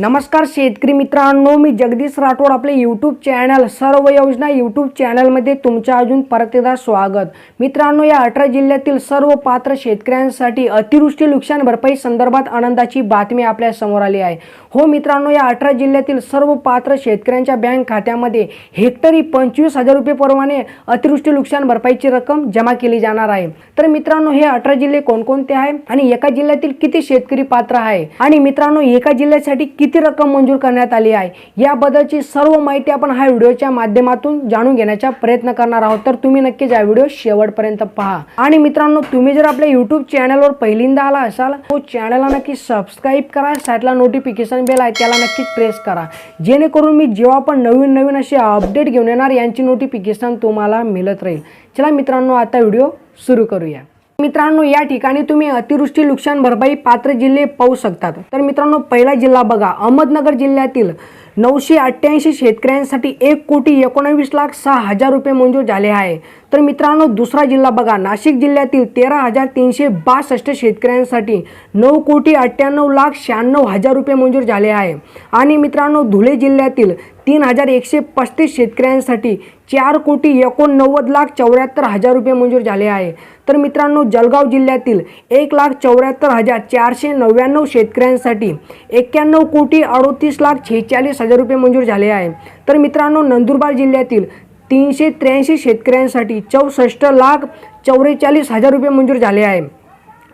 नमस्कार शेतकरी मित्रांनो मी जगदीश राठोड आपले यूट्यूब चॅनल सर्व योजना यूट्यूब चॅनलमध्ये तुमच्या अजून परत एकदा स्वागत. मित्रांनो या अठरा जिल्ह्यातील सर्व पात्र शेतकऱ्यांसाठी अतिवृष्टी नुकसान भरपाई संदर्भात आनंदाची बातमी आपल्यासमोर आली आहे. हो मित्रांनो या अठरा जिल्ह्यातील सर्व पात्र शेतकऱ्यांच्या बँक खात्यामध्ये हेक्टरी पंचवीस हजार रुपये प्रमाणे अतिवृष्टी नुकसान भरपाईची रक्कम जमा केली जाणार आहे. तर मित्रांनो हे अठरा जिल्हे कोणकोणते आहे आणि एका जिल्ह्यातील किती शेतकरी पात्र आहे? आणि मित्रांनो एका जिल्ह्यासाठी किती किती रक्कम मंजूर करण्यात आली आहे? याबद्दलची सर्व माहिती आपण हा व्हिडिओच्या माध्यमातून जाणून घेण्याचा प्रयत्न करणार आहोत. तर तुम्ही नक्कीच हा व्हिडिओ शेवटपर्यंत पहा. आणि मित्रांनो तुम्ही जर आपल्या युट्यूब चॅनलवर पहिल्यांदा आला असाल तो चॅनलला नक्की सबस्क्राईब करा. साईडला नोटिफिकेशन बेल आहे त्याला नक्कीच प्रेस करा. जेणेकरून मी जेव्हा पण नवीन नवीन असे अपडेट घेऊन येणार यांची नोटिफिकेशन तुम्हाला मिळत राहील. चला मित्रांनो आता व्हिडिओ सुरू करूया. मित्रांनो या ठिकाणी तुम्ही अतिवृष्टी नुकसान भरपाई पात्र जिल्हे पाहू शकतात. तर मित्रांनो पहिला जिल्हा बघा. अहमदनगर जिल्ह्यातील नऊशे अठ्ठ्याऐंशी शेतकऱ्यांसाठी एक कोटी एकोणावीस लाख सहा हजार रुपये मंजूर झाले आहे. तर मित्रांनो दुसरा जिल्हा बघा. नाशिक जिल्ह्यातील तेरा हजार तीनशे बासष्ट शेतकऱ्यांसाठी नऊ कोटी अठ्ठ्याण्णव लाख शहाण्णव हजार रुपये मंजूर झाले आहे. आणि मित्रांनो धुळे जिल्ह्यातील तीन हजार एकशे पस्तीस शेतकऱ्यांसाठी चार कोटी एकोणनव्वद लाख चौऱ्याहत्तर हजार रुपये मंजूर झाले आहे. तर मित्रांनो जळगाव जिल्ह्यातील एक लाख चौऱ्याहत्तर हजार चारशे नव्याण्णव शेतकऱ्यांसाठी एक्क्याण्णव कोटी अडोतीस लाख छेचाळीस हजार रुपये मंजूर झाले आहे. तर मित्रांनो नंदुरबार जिल्ह्यातील तीनशे त्र्याऐंशी शेतकऱ्यांसाठी चौसष्ट लाख चौवेचाळीस हजार रुपये मंजूर झाले आहे.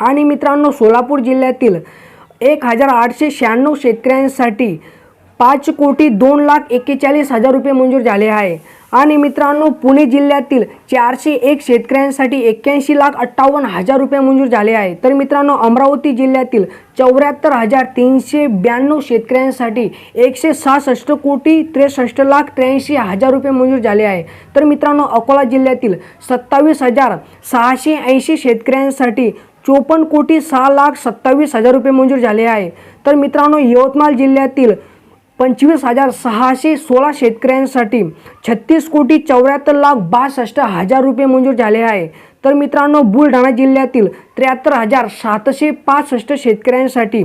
आणि मित्रांनो सोलापूर जिल्ह्यातील एक हजार आठशे शहाण्णव शेतकऱ्यांसाठी पाच कोटी दोन लाख एक्केचाळीस हजार रुपये मंजूर झाले आहे. आणि मित्रांनो पुणे जिल्ह्यातील चारशे एक शेतकऱ्यांसाठी एक्क्याऐंशी लाख अठ्ठावन्न हजार रुपये मंजूर झाले आहे. तर मित्रांनो अमरावती जिल्ह्यातील चौऱ्याहत्तर हजार तीनशे ब्याण्णव शेतकऱ्यांसाठी एकशे सहासष्ट कोटी त्रेसष्ट लाख त्र्याऐंशी हजार रुपये मंजूर झाले आहे. तर मित्रांनो अकोला जिल्ह्यातील सत्तावीस हजार सहाशे ऐंशी शेतकऱ्यांसाठी चोपन्न कोटी सहा लाख सत्तावीस हजार रुपये मंजूर झाले आहे. तर मित्रांनो यवतमाळ जिल्ह्यातील पंचवीस हजार सहाशे सोळा शेतकऱ्यांसाठी छत्तीस कोटी चौऱ्याहत्तर लाख बासष्ट हजार रुपये मंजूर झाले आहे. तर मित्रांनो बुलढाणा जिल्ह्यातील त्र्याहत्तर हजार सातशे पासष्ट शेतकऱ्यांसाठी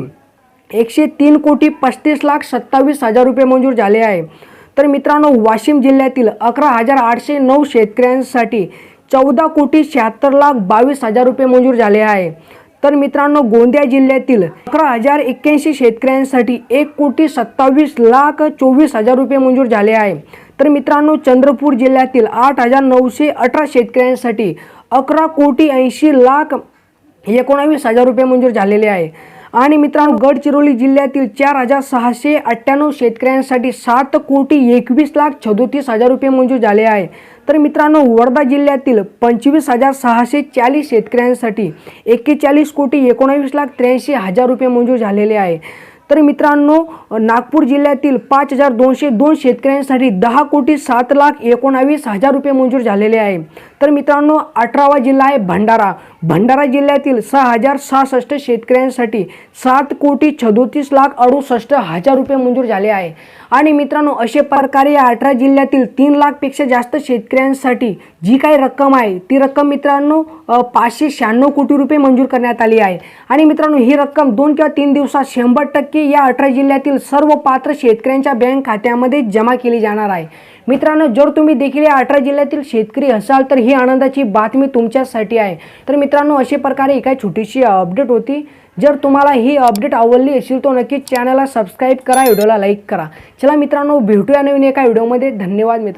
एकशे तीन कोटी पस्तीस लाख सत्तावीस हजार रुपये मंजूर झाले आहे. तर मित्रांनो वाशिम जिल्ह्यातील अकरा हजार आठशे नऊ शेतकऱ्यांसाठी चौदा कोटी शहात्तर लाख बावीस हजार रुपये मंजूर झाले आहे. तर मित्रांनो गोंदिया जिल्ह्यातील अकरा हजार एक्क्याऐंशी शेतकऱ्यांसाठी एक कोटी सत्तावीस लाख चोवीस हजार रुपये मंजूर झाले आहे. तर मित्रांनो चंद्रपूर जिल्ह्यातील आठ हजार नऊशे अठरा शेतकऱ्यांसाठी अकरा कोटी ऐंशी लाख एकोणावीस हजार रुपये मंजूर झालेले आहे. आणि मित्रांनो गडचिरोली जिल्ह्यातील चार हजार सहाशे अठ्ठ्याण्णव शेतकऱ्यांसाठी सात कोटी एकवीस लाख सदोतीस हजार रुपये मंजूर झाले आहे. तर मित्रांनो वर्धा जिल्ह्यातील पंचवीस हजार सहाशे चाळीस शेतकऱ्यांसाठी एक्केचाळीस कोटी एकोणावीस लाख त्र्याऐंशी हजार रुपये मंजूर झालेले आहे. तर मित्रांनो नागपूर जिल्ह्यातील पाच हजार दोनशे दोन शेतकऱ्यांसाठी दहा कोटी सात लाख एकोणावीस हजार रुपये मंजूर झालेले आहे. तर मित्रांनो अठरावा जिल्हा आहे भंडारा. भंडारा जिल्ह्यातील सहा हजार सहासष्ट शेतकऱ्यांसाठी सात कोटी छदोतीस लाख अडुसष्ट हजार रुपये मंजूर झाले आहे. आणि मित्रांनो असे प्रकारे या अठरा जिल्ह्यातील तीन लाखपेक्षा जास्त शेतकऱ्यांसाठी जी काही रक्कम आहे ती रक्कम मित्रांनो पाचशे शहाण्णव कोटी रुपये मंजूर करण्यात आली आहे. आणि मित्रांनो ही रक्कम दोन किंवा तीन दिवसात शंभर टक्के या अठरा जिल्ह्यातील सर्व पात्र शेतकऱ्यांच्या बँक खात्यामध्ये जमा केली जाणार आहे. मित्रांनो जर तुम्ही देखील या अठरा जिल्ह्यातील शेतकरी असाल तर ही आनंदाची बातमी तुमच्यासाठी आहे. तर मित्रांनो अशा प्रकारे एका छोटीशी अपडेट होती. जर तुम्हाला ही अपडेट आवडली असेल तर नक्कीच चॅनलला सबस्क्राईब करा व्हिडिओला लाईक करा. चला मित्रांनो भेटूया नवीन एका व्हिडिओमध्ये. धन्यवाद मित्र